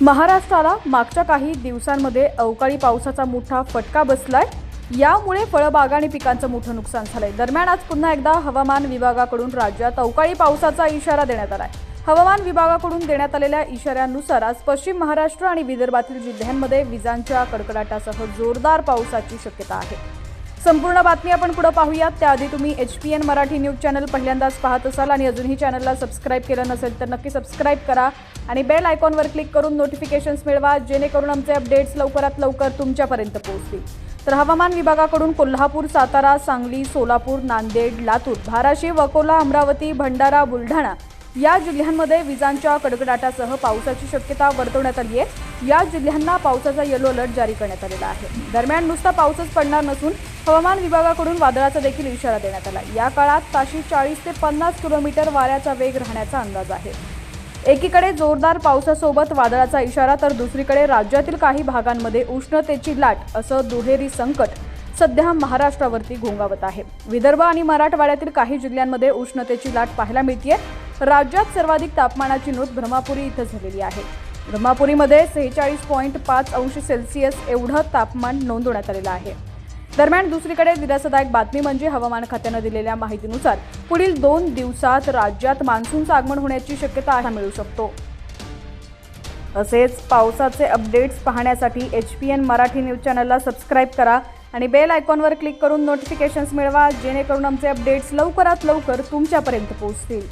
महाराष्ट्राला मागच्या काही दिवसांमध्ये अवकाळी पावसाचा मोठा फटका बसलाय. यामुळे फळबागा आणि पिकांचं मोठं नुकसान झालंय. दरम्यान आज पुन्हा एकदा हवामान विभागाकडून राज्यात अवकाळी पावसाचा इशारा देण्यात आलाय. हवामान विभागाकडून देण्यात आलेल्या इशाऱ्यानुसार आज पश्चिम महाराष्ट्र आणि विदर्भातील जिल्ह्यांमध्ये विजांच्या कडकडाटासह जोरदार पावसाची शक्यता आहे. संपूर्ण बातमी आपण पुढे पाहूयात. त्याआधी तुम्ही H P N Marathi news channel पहिल्यांदाच पाहत असाल आणि अजूनही चॅनलला सबस्क्राईब केलं नसेल तर नक्की सबस्क्राईब करा आणि बेल आयकॉनवर क्लिक करून नोटिफिकेशन्स मिळवा जेणेकरून आमचे अपडेट्स लवकरात लवकर तुमच्यापर्यंत पोहोचतील. तर हवामान विभागाकडून कोल्हापूर सातारा सांगली सोलापूर नांदेड लातूर धाराशिव अकोला अमरावती भंडारा बुलढाणा या जिल्ह्यांमध्ये विजांच्या कडकडाटासह पावसाची शक्यता वर्तवण्यात आली आहे. या जिल्ह्यांना पावसाचा येलो अलर्ट जारी करण्यात आलेला आहे. दरम्यान नुसता पाऊसच पडणार नसून हवामान विभागाकडून वादळाचा देखील इशारा देण्यात आला या काळात ताशी चाळीस ते पन्नास किलोमीटर वाऱ्याचा वेग राहण्याचा अंदाज आहे. एकीकडे जोरदार पावसासोबत वादळाचा इशारा तर दुसरीकडे राज्यातील काही भागांमध्ये उष्णतेची लाट असं दुहेरी संकट सध्या महाराष्ट्रावरती घोंगावत आहे. विदर्भ आणि मराठवाड्यातील काही जिल्ह्यांमध्ये उष्णतेची लाट पाहायला मिळते राज्यात सर्वाधिक तापमानाची नोंद ब्रह्मापुरी इथं झालेली आहे. ब्रह्मापुरीमध्ये सेहेचाळीस पॉईंट पाच अंश सेल्सिअस एवढं तापमान नोंदवण्यात आलेलं आहे. दरम्यान दुसरीकडे दिलासादायक बातमी म्हणजे हवामान खात्यानं दिलेल्या माहितीनुसार पुढील दोन दिवसात राज्यात मान्सूनचं आगमन होण्याची शक्यता हा मिळू शकतो. तसेच पावसाचे अपडेट्स पाहण्यासाठी H P N Marathi news चॅनलला सबस्क्राईब करा आणि बेल आयकॉनवर क्लिक करून नोटिफिकेशन्स मिळवा जेणेकरून आमचे अपडेट्स लवकरात लवकर तुमच्यापर्यंत पोहोचतील.